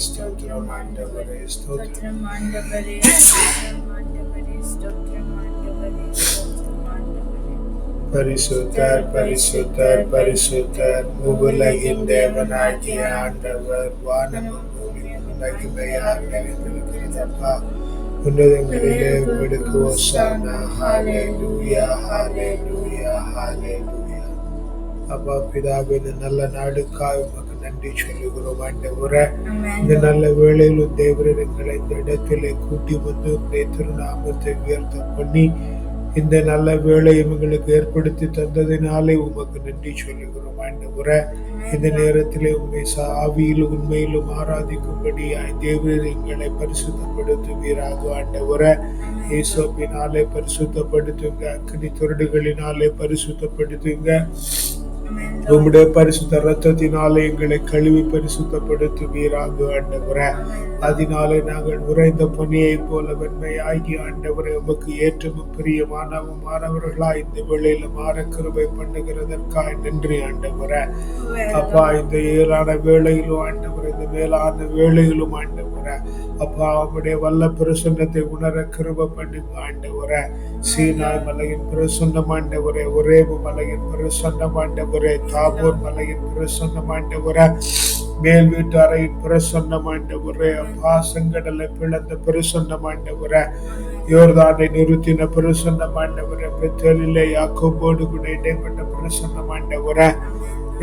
ஸ்தோத்திரம் ஆண்டவரே ஸ்தோத்திரம் ஆண்டவரே ஸ்தோத்திரம் ஆண்டவரே ஸ்தோத்திரம் ஆண்டவரே பரிசுத்தர் பரிசுத்தர் பரிசுத்தர் உலகின் தேவனாகிய ஆண்டவர் வானமும் பூமியும் மகிமையால் நிறைந்திருக்கிறதப்பா உன்னதங்களிலே உங்களுக்கு ஓசானா ஹalleluya ஹalleluya ஹalleluya அப்பா பிதாவே இந்த நல்ல நாடுக்காக நன்றி சொல்லுகிறோம் ஆண்டவரே இந்த நல்ல வேளையிலும் எங்களை இந்த இடத்திலே கூட்டி வந்து உடைய திருநாமத்தை உயர்த்த பண்ணி இந்த நல்ல வேலை எங்களுக்கு ஏற்படுத்தி தந்ததினாலே உமக்கு நன்றி சொல்லுகிறோம் ஆண்டவரே இந்த நேரத்திலே உண்மை ஆவியிலும் உண்மையிலும் ஆராதிக்கும்படியாய் தேவரர் எங்களை பரிசுத்தப்படுத்துவீராக ஆண்டவரே இயேசுவினாலே பரிசுத்தப்படுத்துங்க அக்னி தொரடுகளினாலே பரிசுத்தப்படுத்துங்க. உம்முடைய பரிசுத்த ரத்தத்தினாலே எங்களை கழுவி பரிசுத்தப்படுத்துவீராக ஆண்டவரே. அதனாலே நாங்கள் உறைந்த பணியை போல வெண்மையாகி ஆண்டவரை உமக்கு ஏற்றமும் பிரியமானவும் மாணவர்களாய் இந்த வேளையில மாற கிருபை பண்ணுகிறதற்காய் நன்றி ஆண்டவரே. அப்பா இந்த ஏழான வேளையிலும் ஆண்டவர் இந்த மேலான வேளையிலும் ஆண்டவரே. அப்பா அவருடைய வல்ல பிரசன்னத்தை உணர கிருப பண்ணுங்க ஆண்டவரே. சீனாய் மலையின் பிரசன்னம் ஆண்டவரே ஒரேவு மலையின் பிரசன்னம் ஆண்டவரே தாபூர் மலையின் பிரசன்னம் ஆண்டவரே மேல் வீட்டு அறையின் பிரசன்னம் ஆண்டவரே அப்பா செங்கடலை பிளந்த பிரசன்னம் ஆண்டவரே யோர்தானை நிறுத்தின பிரசன்னம் ஆண்டவரே பெத்தலிலே யாக்கோபோடு கூட இடைப்பட்ட பிரசன்னம் ஆண்டவரே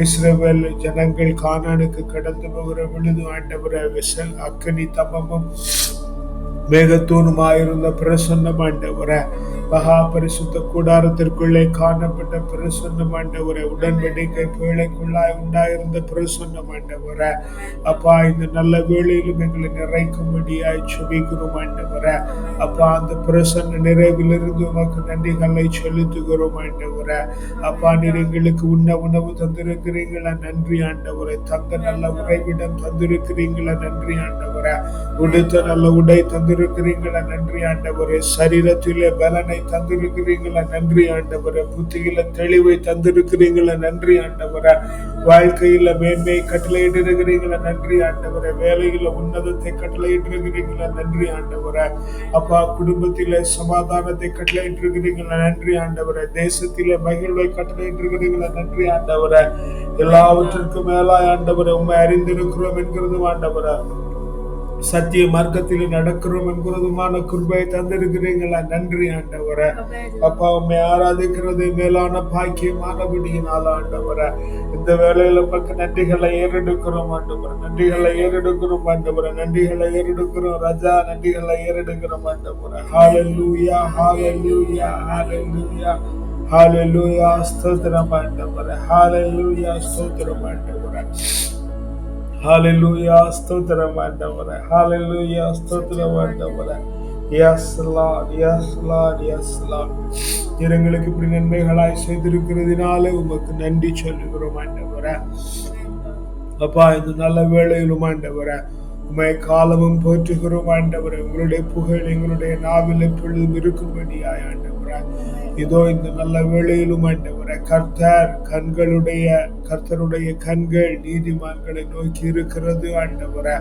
இஸ்ரேல் ஜனங்கள் கானானுக்கு கடந்து போகிற விழுது ஆண்டவரை விசல் அக்கனி தமமும் மேகத்தூணுமாயிருந்த பிரசன்னம் ஆண்டவரை மகா பரிசுத்த கூடாரத்திற்குள்ளே காணப்பட்ட பிரசன்ன ஆண்டவரை உடன்படிக்கை வேலைக்குள்ளாய் உண்டாயிருந்த பிரசன்ன ஆண்டவரை அப்பா இந்த நல்ல வேளையிலும் எங்களை நிறைக்கும்படியாய் சுபிக்கிறோம் ஆண்டவரை அப்பா அந்த பிரசன்ன நிறைவிலிருந்து உமக்கு நன்றிகளை செலுத்துகிறோம் ஆண்டவரை அப்பா நீர் எங்களுக்கு உண்ண உணவு தந்திருக்கிறீங்களா நன்றி ஆண்டவரை. தங்க நல்ல உறைவிடம் தந்திருக்கிறீங்களா நன்றி ஆண்டவரை. உடுத்த நல்ல உடை தந்திருக்கிறீங்களா நன்றி ஆண்டவரே. சரீரத்திலே பலனை தந்திருக்கிறீங்களா? நன்றி ஆண்டவர. புத்தியில தெளிவை தந்திருக்கிறீங்களா? நன்றி ஆண்டவர. வாழ்க்கையில மேன்மை கட்டளையிட்டிருக்கிறீங்களா? நன்றி ஆண்டவர. வேலையில உன்னதத்தை கட்டளையிட்டிருக்கிறீங்களா? நன்றி ஆண்டவர. அப்பா குடும்பத்தில சமாதானத்தை கட்டளையிட்டிருக்கிறீங்களா? நன்றி ஆண்டவர. தேசத்திலே மகிழ்வை கட்டளையிட்டிருக்கிறீங்களா? நன்றி ஆண்டவர. எல்லாவற்றிற்கும் மேலாய் ஆண்டவர உண்மை அறிந்திருக்கிறோம் என்கிறதும் ஆண்டவர. சத்திய மார்க்கத்தில் நடக்கிறோம் என்கிறதுமான குருபை தந்திருக்கிறீங்களா? நன்றி ஆண்டவரே. அப்பா உண்மை ஆராதிக்கிறது மேலான பாக்கியமானபடியினால் ஆண்டவரே. இந்த வேலையில பக்க நன்றிகளை ஏறெடுக்கிறோம் ஆண்டவரே. நன்றிகளை ஏறெடுக்கிறோம் ஆண்டவரே. நன்றிகளை ஏறெடுக்கிறோம் ராஜா. நன்றிகளை ஏறெடுக்கிறோம் ஆண்டவரே. ஹalleluya ஹalleluya ஹalleluya. ஹalleluya ஸ்தோத்திரம் ஆண்டவரே. ஹalleluya ஸ்தோத்திரம் ஆண்டவரே. ஹalleluya ஸ்தோத்திரம் ஆண்டவரே. ஹalleluya ஸ்தோத்திரம் ஆண்டவரே. Yes Lord yes Lord yes Lord எங்களுக்கு இப்படி நன்மைகளாய் செய்திருக்கிறதுனால உமக்கு நன்றி சொல்லுகிறோம் ஆண்டவரே. அப்பா இந்த நல்ல வேளையிலும் ஆண்டவரே உமை காலமும் போற்றுகிறோம் ஆண்டவரே. உங்களுடைய புகழ் எங்களுடைய நாவில் எப்பொழுதும் இருக்கும்படியாய் ஆண்டவர். இதோ இந்த நல்ல வேளையிலும் ஆண்டவரே கர்த்தர் கண்களுடைய கர்த்தருடைய கண்கள் நீதிமான்களை நோக்கி இருக்கிறது ஆண்டவரே.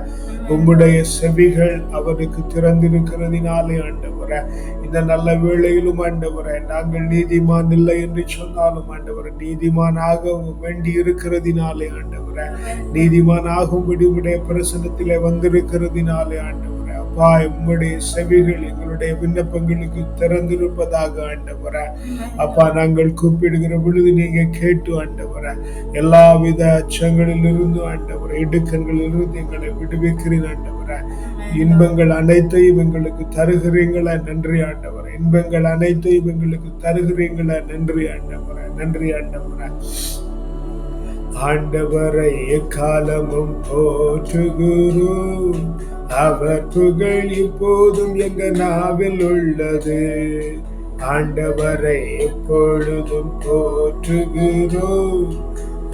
உம்முடைய செவிகள் அவருக்கு திறந்திருக்கிறதினாலே ஆண்டவரே. இந்த நல்ல வேளையிலும் ஆண்டவரே நாங்கள் நீதிமான் இல்லை என்று சொன்னாலும் ஆண்டவரே நீதிமானாக வேண்டி இருக்கிறதினாலே ஆண்டவரே. நீதிமான் ஆகும்படி உடைய பிரசனத்திலே வந்திருக்கிறதினாலே ஆண்டவர். அப்பா உங்களுடைய செவிகள் எங்களுடைய விண்ணப்பங்களுக்கு திறந்திருப்பதாக ஆண்டவரே. அப்பா நாங்கள் கூப்பிடுகிற பொழுது நீங்க கேட்டு ஆண்டவரே. எல்லாவித அச்சங்களில் இருந்து ஆண்டவரே இடுக்கண்களில் இருந்து எங்களை விடுவிக்கிறீர் ஆண்டவரே. இன்பங்கள் அனைத்தையும் எங்களுக்கு தருகிறீங்களா நன்றி ஆண்டவர. இன்பங்கள் அனைத்தையும் எங்களுக்கு தருகிறீங்களா நன்றி ஆண்டவர. நன்றி ஆண்டவர. ஆண்டவரை காலமும் போற்றுகிறோம். அவர் புகழ் இப்போதும் எங்க நாவில் உள்ளது. ஆண்டவரை எப்பொழுதும் போற்றுகிறோம்.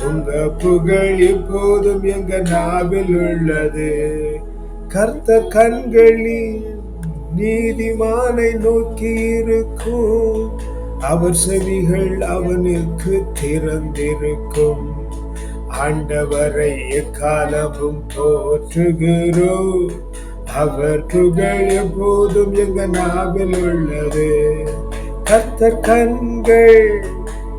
உங்க புகழ் இப்போதும் எங்க நாவில் உள்ளது. கர்த்த கண்களில் நீதிமானை நோக்கி இருக்கும். அவர் செவிகள் அவனுக்கு திறந்திருக்கும். ஆண்டவரை எக்காலமும் போற்றுகிறோம் அவர் புகழ் எப்போதும் எங்க நாவில் உள்ளது. கர்த்தர் கண்கள்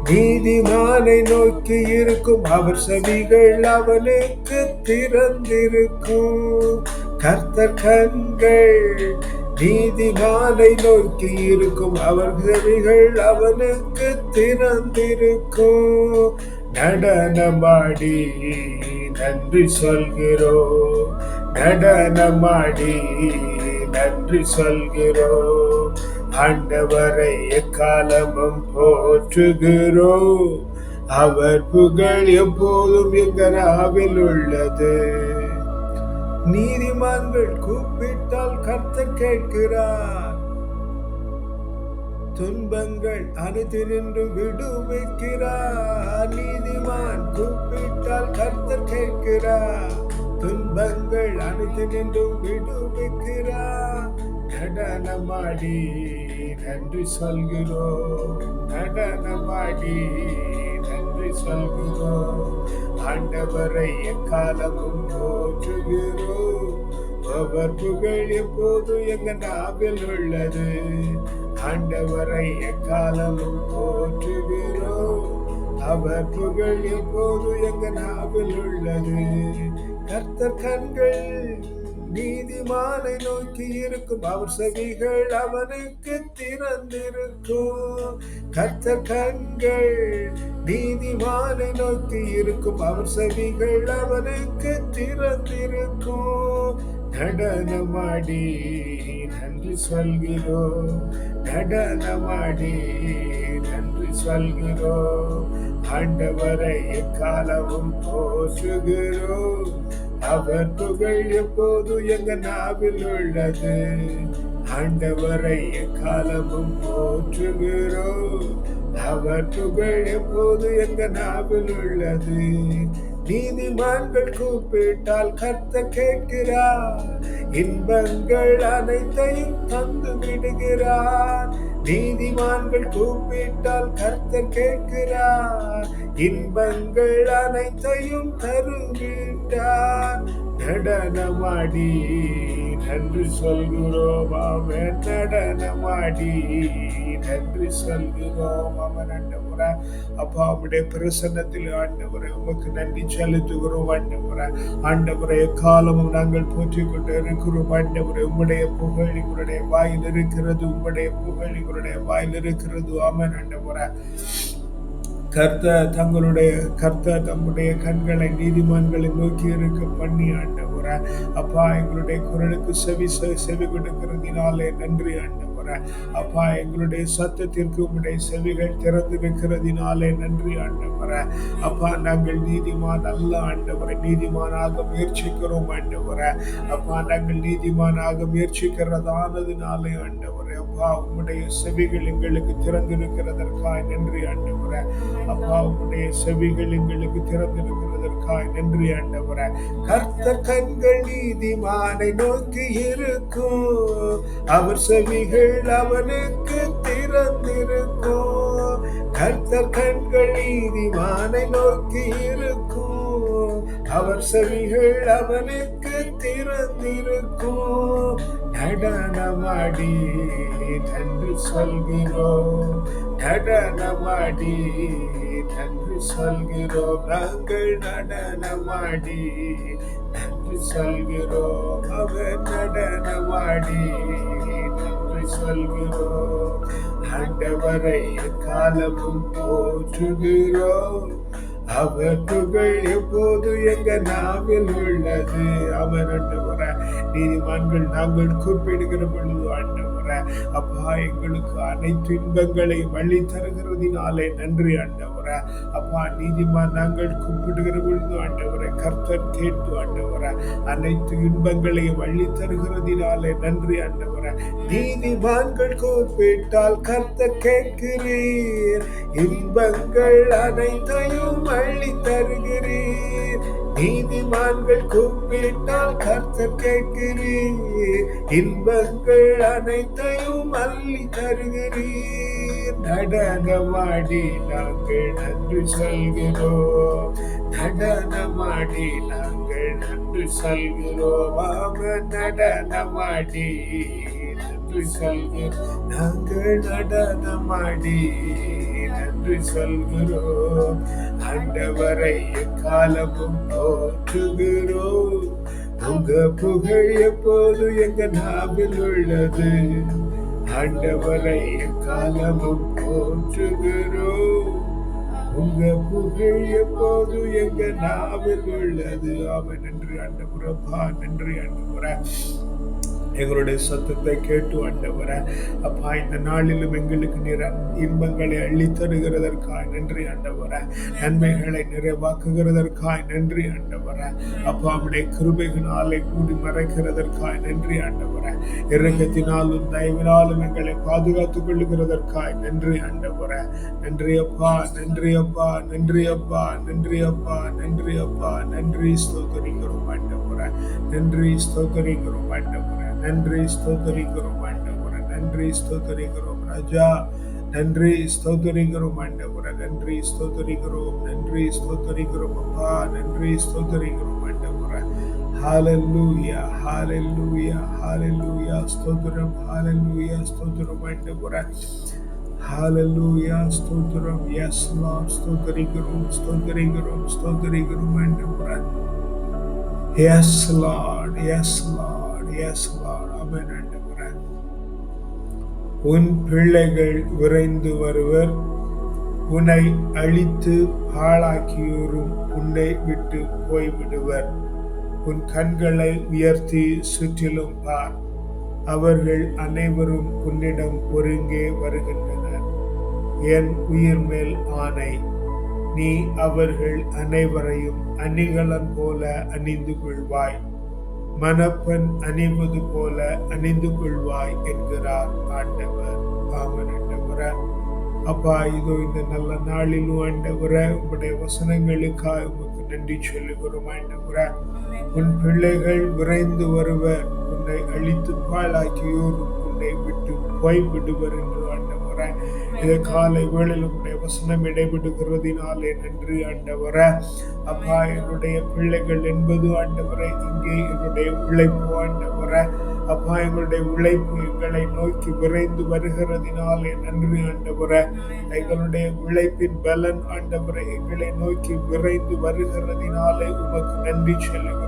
நீதிமானை நோக்கி இருக்கும். அவர் செவிகள் அவனுக்கு திறந்திருக்கும். கர்த்தர் கண்கள் நீதிமானை நோக்கி இருக்கும். அவர் செவிகள் அவனுக்கு திறந்திருக்கும். நடனமாடி நன்றி சொல்கிறோம் நடனமாடி நன்றி சொல்கிறோம் ஆண்டவரை எக்காலமும் போற்றுகிறோம் அவர் புகழ் எப்போதும் எங்கராவில் உள்ளது. நீதிமான்கள் கூப்பிட்டால் கர்த்தர் கேட்கிறார். துன்பங்கள் அனைத்து விடுவிக்கிறார். நீதிமான் கூப்பிட்டால் கர்த்தர் கேட்கிறார். துன்பங்கள் அனைத்து விடுவிக்கிறார். நடனமாடி நன்றி சொல்கிறோம். நடனமாடி நன்றி சொல்கிறோம். ஆண்டவரை எக்காலமும் போற்றுகிறோம். அவர் புகழ் எப்போது எங்க நாவில் உள்ளது. ஆண்டவரை எக்காலமும் போற்றுகிறோம் அவர் புகழ் எப்போது எங்க நாவில் உள்ளது? கர்த்தர் கண்கள் நீதிமானை நோக்கி இருக்கும் அவர் செவிகள் அவனுக்கு திறந்திருக்கும். கர்த்தர் கண்கள் நீதிமானை நோக்கி இருக்கும் அவர் செவிகள் அவனுக்கு திறந்திருக்கும். நடனமாடி நன்றி சொல்கிறோ. நடனமாடி நன்றி சொல்கிறோ. ஆண்டவரை எக்காலமும் போற்றுகிறோ. அவர் புகழ் எப்போது எங்க நாவில் உள்ளது? ஆண்டவரை எக்காலமும் போற்றுகிறோம் அவர் புகழ் எப்போது எங்க நாவில் உள்ளது? நீதிமான்கள் கூப்பிட்டால் கர்த்த கேட்கிறார். இன்பங்கள் அனைத்தையும் தந்து விடுகிறார். நீதிமான்கள் கூப்பிட்டால் கர்த்தர் கேட்கிறார். இன்பங்கள் அனைத்தையும் தருகின்றார் நடனமாடி நன்றி சொல்கிறோம் அவன் நடனமாடி நன்றி சொல்கிறோம் அவன் ஆண்டவரே. அப்பா உடைய பிரசன்னத்தில் ஆண்டவரை உமக்கு நன்றி செலுத்துகிறோம் ஆண்டவரே. ஆண்டவரை காலமும் நாங்கள் போற்றிக் கொண்டு இருக்கிறோம் ஆண்டவரை. உம்முடைய புகழ் இவருடைய வாயில் இருக்கிறது உம்முடைய புகழ் இவருடைய வாயில் இருக்கிறது. ஆமன் ஆண்டவரே. கர்த்த தங்களுடைய கர்த்த தம்முடைய கண்களை நீதிமான்களை நோக்கி இருக்க பண்ணி ஆண்டவரே. அப்பா எங்களுடைய குரலுக்கு செவி செவி கொடுக்கிறதுனாலே நன்றி ஆண்டவர். அப்பா எங்களுடைய சத்தத்திற்கு உம்முடைய செவிகள் திறந்திருக்கிறதினாலே நன்றி ஆண்டவர. அப்பா நாங்கள் நீதிமான் அல்ல ஆண்டவரை. நீதிமானாக முயற்சிக்கிறோம் ஆண்டவர. அப்பா நாங்கள் நீதிமானாக முயற்சிக்கிறதானதுனாலே ஆண்டவரே. அப்பா உம்முடைய செவிகள் எங்களுக்கு திறந்திருக்கிறதற்காக நன்றி ஆண்டவர. அப்பா உம்முடைய செவிகள் எங்களுக்கு திறந்திருக்கிறதற்காய் நன்றி ஆண்டவரே. கர்த்தர் கண்கள் நீதிமானை நோக்கி இருக்கும். அவர் செவிகள் அவனுக்கு திறந்திருக்கும். கர்த்தர் கண்கள் நீதிமானை நோக்கி இருக்கும். அவர் செவிகள் அவனுக்கு திறந்திருக்கும். நடனமாடி நன்றி சொல்கிறோம். நடனமாடி நன்றி சொல்கிறோம். நாங்கள் நடனமாடி நன்றி சொல்கிறோம். அவர் நடனமாடி நன்றி சொல்கிறோம். ஆண்டவரை காலமும் போற்றுகிறோம். அவர் புகழ் எப்போது எங்க நாவில் உள்ளது? அவர் ஆண்டவர நீதிமான்கள் நாங்கள் குறிப்பிடுகிற பொழுது ஆண்டவர அப்பா எங்களுக்கு அனைத்து இன்பங்களையும் வழி தருகிறதினாலே நன்றி ஆண்டவர அப்பா நீதிமான் நாங்கள் கூப்பிடுகிற பொழுது ஆண்டவரை கர்த்தர் கேட்டு ஆண்டவர அனைத்து இன்பங்களையும் வழி தருகிறதினாலே நன்றி ஆண்டவர நீதிமான்கள் கூப்பிட்டால் கர்த்தர் கேட்கிறீர். இன்பங்கள் அனைத்தையும் வழி தருகிறீர். நீதிமான்கள் கூப்பிட்டால் கர்த்தர் கேட்கிறீர். இன்பங்கள் அனைத்தையும் அள்ளி தருகிறீர். நடனமாடி நாங்கள் நன்றி சொல்கிறோம். நடனமாடி நாங்கள் நன்றி சொல்கிறோம். அவன் நடனமாடி நன்றி சொல்கிறோம். நாங்கள் நடனமாடி நன்றி சொல்கிறோம். ஆண்டவரை காலமும் போற்றுகிறோம். உங்க புகழ் எப்போது எங்க நாவில் உள்ளது? ஆண்டவரை காலமும் போற்றுகிறோம். உங்க புகழ் எப்போது எங்க நாவில் உள்ளது? அவன் நன்றி ஆண்டவரப்பா நன்றி புற எங்களுடைய சத்தத்தை கேட்டு ஆண்டவர. அப்பா இந்த நாளிலும் எங்களுக்கு நிற இன்பங்களை அள்ளி தருகிறதற்காய் நன்றி ஆண்டவர. நன்மைகளை நிறைவாக்குகிறதற்காய் நன்றி ஆண்டவர. அப்பா அவருடைய கிருபைகளாலே மூடி மறைக்கிறதற்காய் நன்றி ஆண்டவர. இறக்கத்தினாலும் தயவினாலும் எங்களை பாதுகாத்துக் கொள்ளுகிறதற்காய் நன்றி ஆண்டவர. நன்றி அப்பா நன்றி அப்பா நன்றி அப்பா நன்றி அப்பா நன்றி அப்பா. நன்றி ஸ்தோத்தரிக்கிறோம் ஆண்டவர. நன்றி ஸ்தோத்தரிக்கிறோம் ஆண்டவர. நன்றி ஸ்தோத்தரிக்கிறோம் ஆண்டவர நன்றி ஸ்தோத்தரிக்கிறோம் ராஜா நன்றி ஸ்தோத்தரிக்கிறோம் ஆண்டவர நன்றி ஸ்தோத்தரிக்கிறோம் நன்றி ஸ்தோத்தரிக்கிறோம் அப்பா நன்றி ஸ்தோத்தரிக்கிறோம் ஆண்டவர ஹalleluya ஹalleluya ஹalleluya ஸ்தோத்திரம் ஹalleluya ஸ்தோத்திரம் ஆண்டவர ஹalleluya ஸ்தோத்திரம் எஸ் லார்ட் ஸ்தோத்தரிக்கிறோம் ஸ்தோத்தரிக்கிறோம் ஸ்தோத்தரிக்கிறோம் ஆண்டவர yes Lord yes Lord yes Lord ஆண்டவரே உன் பிள்ளைகள் விரைந்து வருவர். உன்னை அழித்து ஆளாக்கியோரும் உன்னை விட்டு போய்விடுவர். உன் கண்களை உயர்த்தி சுற்றிலும் பார். அவர்கள் அனைவரும் உன்னிடம் ஒருங்கே வருகின்றனர். என் உயிர் மேல் ஆணை. நீ அவர்கள் அனைவரையும் அணிகலன் போல அணிந்து கொள்வாய். மணப்பெண் அணிவது போல அணிந்து கொள்வாய் என்கிறார் ஆண்டவர். ஆமன் அப்பா இதோ இந்த நல்ல நாளிலும் ஆண்டவர உங்களுடைய வசனங்களுக்காக உமக்கு நன்றி சொல்லுகிறோம் ஆண்டவர. உன் பிள்ளைகள் விரைந்து வருவர் உன்னை அழித்து பாழாக்கியோர் உன்னை விட்டு போய்விடுவர் என்று ஆண்டவர. இதை காலை வேளையில் உடைய வசனம் இடைபெடுகிறதினாலே நன்றி ஆண்டவர. அப்பா என்னுடைய பிள்ளைகள் என்பது ஆண்டவரை இங்கே என்னுடைய உழைப்பு ஆண்டவர. அப்பா எங்களுடைய உழைப்பு எங்களை நோக்கி விரைந்து வருகிறதினாலே நன்றி ஆண்டவர. எங்களுடைய உழைப்பின் பலன் ஆண்டவரை எங்களை நோக்கி விரைந்து வருகிறதினாலே உமக்கு நன்றி சொல்லுகிறோம்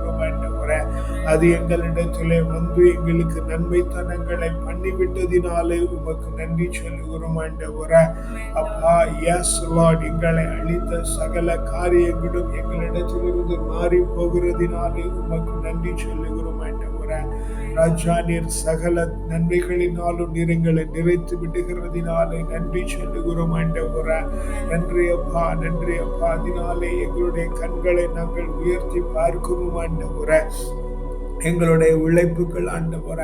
ஆண்டவர. அது எங்களிடத்திலே வந்து எங்களுக்கு நன்மைத்தனங்களை பண்ணிவிட்டதினாலே உமக்கு நன்றி சொல்லுகிறோம் ஆண்டவர. அப்பா எஸ் லார்ட் எங்களை அளித்த சகல காரியங்களும் எங்களிடத்திலிருந்து மாறி போகிறதினாலே உமக்கு நன்றி சொல்லுகிறோம். ராஜா நீர் சகல நன்மைகளினாலும் நீர் எங்களை நிறைத்து விடுகிறதினாலே நன்றி சொல்லுகிறோம் ஆண்டவர. நன்றி அப்பா நன்றி அப்பா. அதனாலே எங்களுடைய கண்களை நாங்கள் உயர்த்தி பார்க்கிறோம் ஆண்டவர. எங்களுடைய உழைப்புகள் ஆண்டவர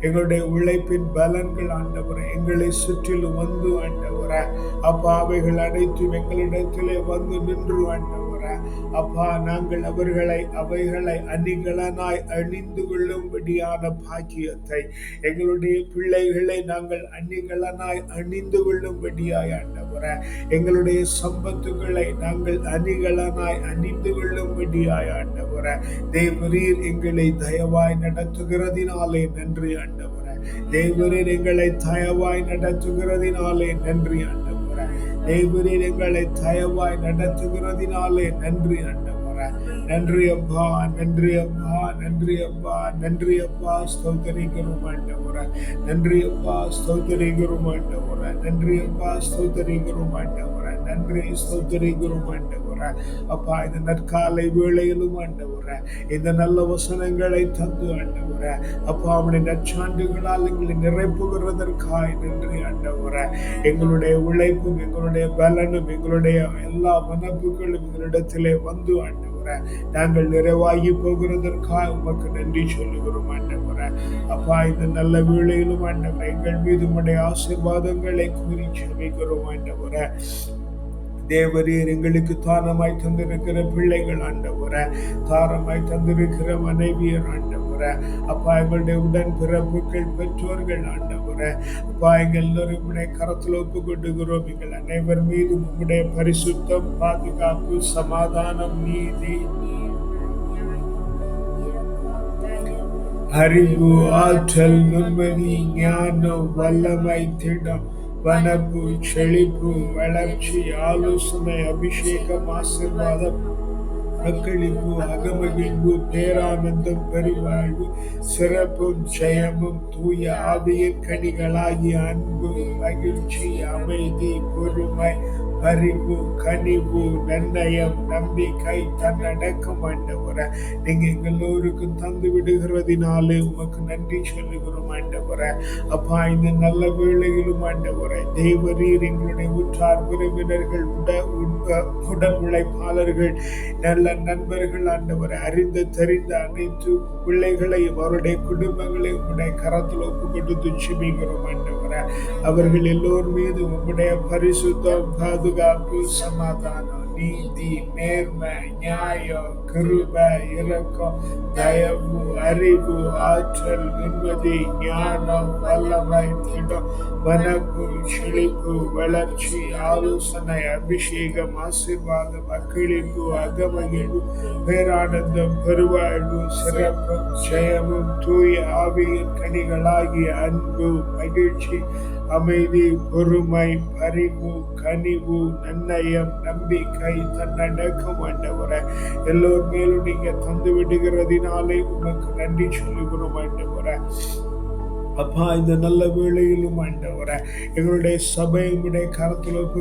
எங்களுடைய உழைப்பின் பலன்கள் ஆண்டவர எங்களை சுற்றிலும் வந்து ஆண்டவர அப்பா அவைகள் அனைத்தும் எங்களிடத்திலே வந்து நின்று ஆண்டவர அப்பா நாங்கள் அவர்களை அவைகளை அணிகலனாய் அணிந்து கொள்ளும்படியான பாக்கியத்தை எங்களுடைய பிள்ளைகளை நாங்கள் அணிகலனாய் அணிந்து கொள்ளும்படியாய் ஆண்டவர எங்களுடைய சம்பத்துகளை நாங்கள் அணிகலனாய் அணிந்து கொள்ளும்படியாய் ஆண்டவர தேவரீர் எங்களை தயவாய் நடத்துகிறதினாலே நன்றி ஆண்டவர. தேவரீர் எங்களை தயவாய் நடத்துகிறதினாலே நன்றி ஆண்டவர. தேவரீர் எங்களை தயவாய் நடத்துகிறதினாலே நன்றி ஆண்டவர. நன்றி அப்பா நன்றி அப்பா நன்றி அப்பா நன்றி அப்பா. ஸ்தோத்தரிக்கிறோம் ஆண்டவர. நன்றி அப்பா ஸ்தோத்தரிக்கிறோம் ஆண்டவர. நன்றி அப்பா ஸ்தோத்தரிக்கிறோம் ஆண்டவர. நன்றி ஸ்தோத்தரிக்கிறோம் ஆண்டவர அப்பா இந்த நற்காலை வேளையிலும் ஆண்டவர இந்த நல்ல வசனங்களை தந்து ஆண்டவர அப்பா அவனுடைய நற்சான்றுகளால் எங்களை நிரப்புகிறதற்காய் நன்றி ஆண்டவர எங்களுடைய உழைப்பும் எங்களுடைய பலனும் எங்களுடைய எல்லா மனப்புகளும் எங்களிடத்திலே வந்து ஆண்டவர நாங்கள் நிறைவாகி போகிறதற்காக உமக்கு நன்றி சொல்லுகிறோம் ஆண்டவர அப்பா இந்த நல்ல வேளையிலும் ஆண்டவர எங்கள் மீது உடைய ஆசீர்வாதங்களை கூறி செபிக்கிறோம் ஆண்டவர தேவரீர் எங்களுக்கு தானமாய் தந்திருக்கிற பிள்ளைகள் ஆண்டவர தாரமாய் தந்திருக்கிற மனைவியர் ஆண்டவர அப்பா எங்களுடைய உடன் பிறப்புகள் பெற்றோர்கள் ஆண்டவர அப்பா எங்கள் எல்லோரும் உடைய கரத்தில் ஒப்பு கொண்டுகிறோம் எங்கள் அனைவர் மீதும் உங்களுடைய பரிசுத்தம் பாதுகாப்பு சமாதானம் நீதி. அறிவு ஆற்றல் நிம்மதி ஞானம் வல்லமை திடம். வனப்பு செழிப்பு வளர்ச்சி ஆலோசனை அபிஷேகம் ஆசிர்வாதம் அக்களிப்பு அகமகிழ்வு பேரானந்தம் பெருவாழ்வு சிறப்பும் ஜெயமும் தூய ஆவியின் கனிகளாகிய அன்பு மகிழ்ச்சி அமைதி பொறுமை அறிவு கனிவு நன்னயம் நம்பிக்கை தன்னடக்கம் ஆண்டவர. நீங்க எல்லோருக்கும் தந்து விடுகிறதினாலே உமக்கு நன்றி சொல்லுகிறோம் ஆண்டவர. அப்பா இந்த நல்ல வேளையிலும் ஆண்டவர தேவரீர் எங்களுடைய உற்றார் உறவினர்கள் உட உடல் உழைப்பாளர்கள் நல்ல நண்பர்கள் ஆண்டவர் அறிந்து தெரிந்த அனைத்து பிள்ளைகளையும் அவருடைய குடும்பங்களையும் உடைய கரத்தில் ஒப்பு கொடுத்து சிமிக்கிறோம் ஆண்டவர். அவர்கள் எல்லோர் மீது உம்முடைய பரிசுத்தம் பாதுகாப்பு சமாதானம் நீதி நேர்மை நியாயம் கிருபை இரக்கம் தயவு அறிவு ஆற்றல் நிம்மதி ஞானம் வல்லமை திடம் வனப்பு செழிப்பு வளர்ச்சி ஆலோசனை அபிஷேகம் ஆசீர்வாதம் அக்களிப்பு அகமகிழ்வு பேரானந்தம் பெருவாழ்வு சிறப்பும் ஜெயமும் தூய ஆவியின் கனிகளாகிய அன்பு மகிழ்ச்சி அமைதி பொறுமை பரிவு கனிவு நன்னயம் நம்பிக்கை தன்னடக்கம் ஆண்டவர. எல்லோர் மேலும் நீங்க தந்து விடுகிறதினாலே உமக்கு நன்றி சொல்லுகிறோம் ஆண்டவர. அப்பா இந்த நல்ல வேளையிலும் ஆண்டவர எங்களுடைய சபை உடைய கரத்தில் ஒப்பு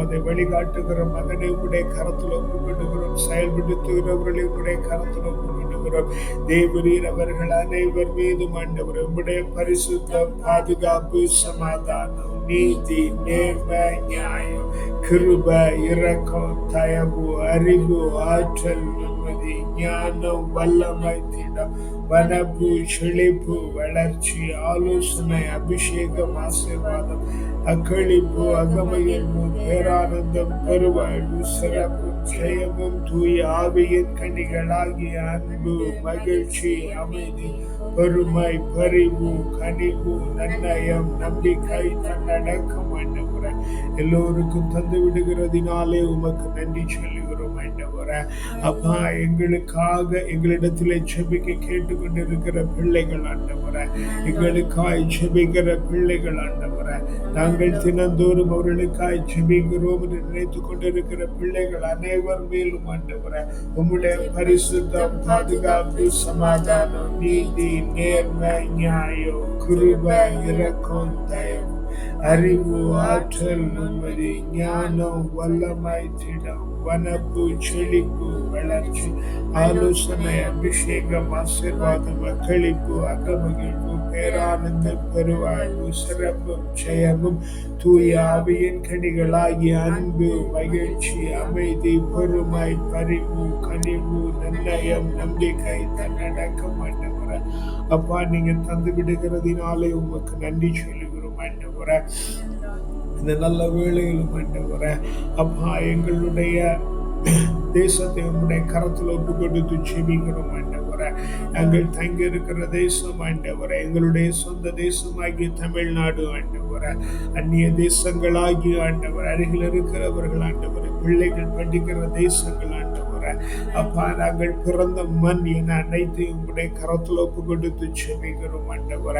அதை வழிகாட்டுகிறோம் மகனை உடைய கரத்தில் ஒப்பு செயல்படுத்துகிறவர்களை உடைய கரத்தில் ஒப்பு கொண்டுகிறோம் தேவரீர் அவர்கள் அனைவர் மீதும் ஆண்டவர் உம்முடைய பரிசுத்தம் பாதுகாப்பு சமாதானம் நீதி நேர்ம நியாயம் கிருப இரக்கம் தயவு அறிவு ஆற்றல் நிம்மதி ஞானம் வல்லமை திடம் வனப்பு செழிப்பு வளர்ச்சி ஆலோசனை அபிஷேகம் ஆசீர்வாதம் அக்களிப்பு அகமகிழ்வு பேரானந்தம் பெருவாழ்வு சிறப்பு ஜெயமும் தூய ஆவியின் கனிகளாகிய அன்பு மகிழ்ச்சி அமைதி பெருமை பரிவு கனிவு நன்னயம் நம்பிக்கை தன்னடக்கம் ஆண்டவர எல்லோருக்கும் தந்து விடுகிறதினாலே உமக்கு நன்றி சொல்லுகிறேன். ஆண்டவர அப்பா எங்களுக்காக எங்களிடத்திலே செபிக்க கேட்டுக்கொண்டிருக்கிற பிள்ளைகள் ஆண்டவர எங்களுக்காய் செபிக்கிற பிள்ளைகள் ஆண்டவர நாங்கள் தினந்தோறும் அவர்களுக்காய் செபிக்கிறோம் என்று நினைத்துக் கொண்டிருக்கிற பிள்ளைகள் அனைவர் மேலும் ஆண்டவர உம்முடைய பரிசுத்தம் பாதுகாப்பு சமாதானம் நீதி நேர்மை நியாயம் கிருபை இரக்கம் தயவு அறிவு ஆற்றல் நிம்மதி ஞானம் வல்லமை திடம். வனப்பு செழிப்பு வளர்ச்சி ஆலோசனை அபிஷேகம் ஆசீர்வாதம் அக்களிப்பு அகமகிழ்வு பேரானந்தம் பெருவாழ்வு சிறப்பும் ஜெயமும் தூய ஆவியின் கனிகளாகிய அன்பு மகிழ்ச்சி அமைதி பொறுமை பரிவு கனிவு நிர்ணயம் நம்பிக்கை தன்னடக்கம் ஆண்டவர அப்பா நீங்க தந்து விடுகிறதினாலே உங்களுக்கு நன்றி சொல்லுகிறோம் ஆண்டவர இந்த நல்ல வேளையிலும் ஆண்டவர அப்பா எங்களுடைய தேசத்தை உங்களுடைய கரத்தில் ஒப்பு கொடுத்து செபிக்கிறோம் ஆண்டவர நாங்கள் தங்கி இருக்கிற தேசம் ஆண்டவர எங்களுடைய சொந்த தேசமாகிய தமிழ்நாடு ஆண்டவர அந்நிய தேசங்களாகிய ஆண்டவர் அருகில் இருக்கிறவர்கள் ஆண்டவர் பிள்ளைகள் படிக்கிற தேசங்கள் ஆண்டவர அப்பா நாங்கள் பிறந்த மண் என அனைத்தையும் உங்களுடைய கரத்தில் ஒப்பு கொடுத்து செபிக்கிறோம் ஆண்டவர.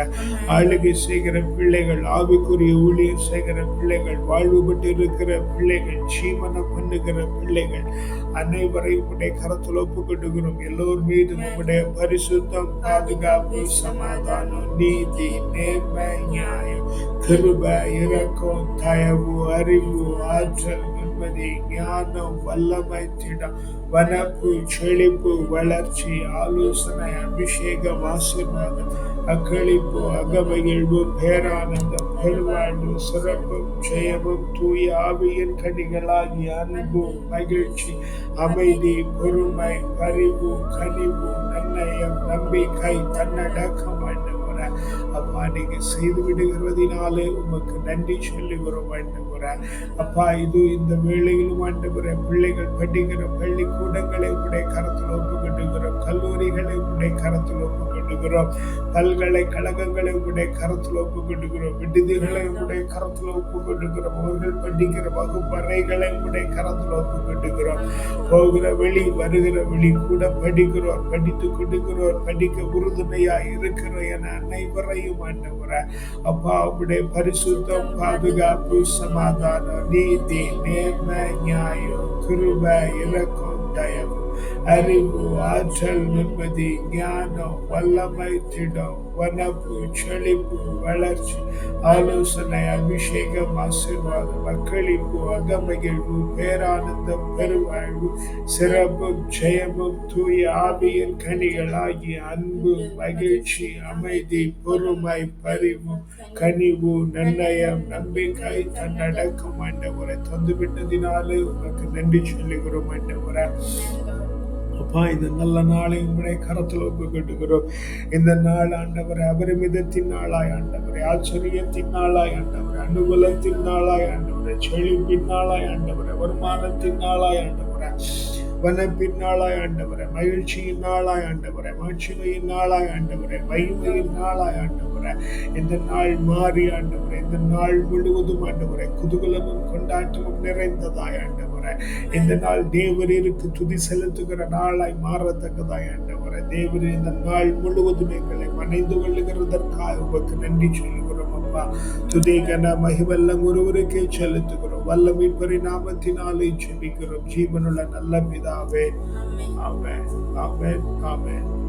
ஆளுகை செய்கிற பிள்ளைகள் ஆவிக்குரிய ஊழியர் செய்கிற பிள்ளைகள் வாழ்வுபட்டு இருக்கிற பிள்ளைகள் ஜீவனம் பண்ணுகிற பிள்ளைகள் அனைவரையும் உடைய கரத்தில் ஒப்பு கொடுக்கிறோம் எல்லோர் மீது உங்களுடைய பரிசுத்தம் பாதுகாப்பு சமாதானம் நீதி நேர்மை நியாயம் கிருப இறக்கம் தயவு அறிவு ஆற்றல் நிம்மதி ஞானம் வல்லமை திடம் வனப்பு செழிப்பு வளர்ச்சி ஆலோசனை அபிஷேகம் ஆசீர்வாதம் அக்களிப்பு அகமகிழ்வு பேரானந்தம் பெருவாழ்வு சிறப்பும் ஜெயமும் தூய ஆவியின் கனிகளாகிய அன்பு மகிழ்ச்சி அமைதி பொறுமை பரிவு கனிவு நன்னயம் நம்பிக்கை தன்னடக்கம் ஆண்டவர அப்பா நீங்க செய்து விடுகிறதினாலே உமக்கு நன்றி சொல்லுகிறோம் ஆண்டவரே அப்பா இது இந்த வேளையிலும் ஆண்டவரே பிள்ளைகள் படிக்கிற பள்ளிக்கூடங்களை உடைய கரத்தில் ஒப்புக்கொண்டுகிறோம். கல்லூரிகளை உடைய கரத்தில் ஒப்புக்கொண்டுகிறோம். பல்கலைக்கழகங்களை உடைய கரத்தில் ஒப்புக்கொண்டுகிறோம். விடுதிகளை உடைய கரத்தில் ஒப்புக்கொண்டுகிறோம். அவர்கள் படிக்கிற வகுப்பறைகளை உடைய கரத்தில் ஒப்புக்கொண்டுகிறோம். போகிற வெளி வருகிற வெளி கூட படிக்கிறோர் படித்து கொடுக்கிறோர் படிக்க உறுதுணையா இருக்கிற என அனைவரையும் ஆண்டவர அப்பா அவருடைய பரிசுத்தம் பாதுகாப்பு சமாதானம். நீதி நேர்மை நியாயம் கிருப இலக்கம் தயவு. அறிவு ஆற்றல் நிம்மதி ஞானம் வல்லமை திடம் வனப்பு செழிப்பு வளர்ச்சி ஆலோசனை அபிஷேகம் ஆசீர்வாதம் மக்களிப்பு அகமகிழ்வு பேரானந்தம் பெருவாழ்வு சிறப்பும் ஜெயமும் தூய ஆவியின் கனிகளாகிய அன்பு மகிழ்ச்சி அமைதி பொறுமை பரிவு கனிவு நிர்ணயம் நம்பிக்கை தன்னடக்கம் என்ற உரை தந்துவிட்டதினாலே உனக்கு நன்றி சொல்லுகிறோம் என்ற உரை அப்பா இந்த நல்ல நாளை உங்களுடைய கரத்தில் ஒப்புக்கொண்டுகிறோம் இந்த நாள் ஆண்டவரை அபரிமிதத்தின் நாளாய் ஆண்டவரை ஆச்சரியத்தின் நாளாய் ஆண்டவரை அனுகூலத்தின் நாளாய் ஆண்டவரை செழிப்பின் நாளாய் ஆண்டவரை வருமானத்தின் நாளாய் ஆண்டவரை வனப்பின் நாளாய் ஆண்டவரை மகிழ்ச்சியின் நாளாய் ஆண்டவரை மாட்சிமையின் நாளாய் ஆண்டவரை மகிமையின் நாளாய் ஆண்டவரை. இந்த நாள் மாறி ஆண்டவரை இந்த நாள் முழுவதும் ஆண்டவரை குதூகலமும் கொண்டாட்டமும் நிறைந்ததாய் ஆண்டவரை. இந்த நாள் தேவரீருக்கு துதி செலுத்துகிற நாளாய் மாறத்தக்கதாய் ஆண்டவரை. தேவரே இந்த நாள் முழுவதும் எங்களை மனைந்து கொள்ளுகிறதற்காக உமக்கு நன்றி சொல்லுகிறோம் அப்பா. துதி கன மகிவல்லம் ஒருவருக்கே செலுத்துகிறோம். வல்லமின் பரிணாமத்தினாலே ஜெபிக்கிறோம். ஜீவனுள்ள நல்ல பிதாவே. ஆமென். ஆமென். ஆமென்.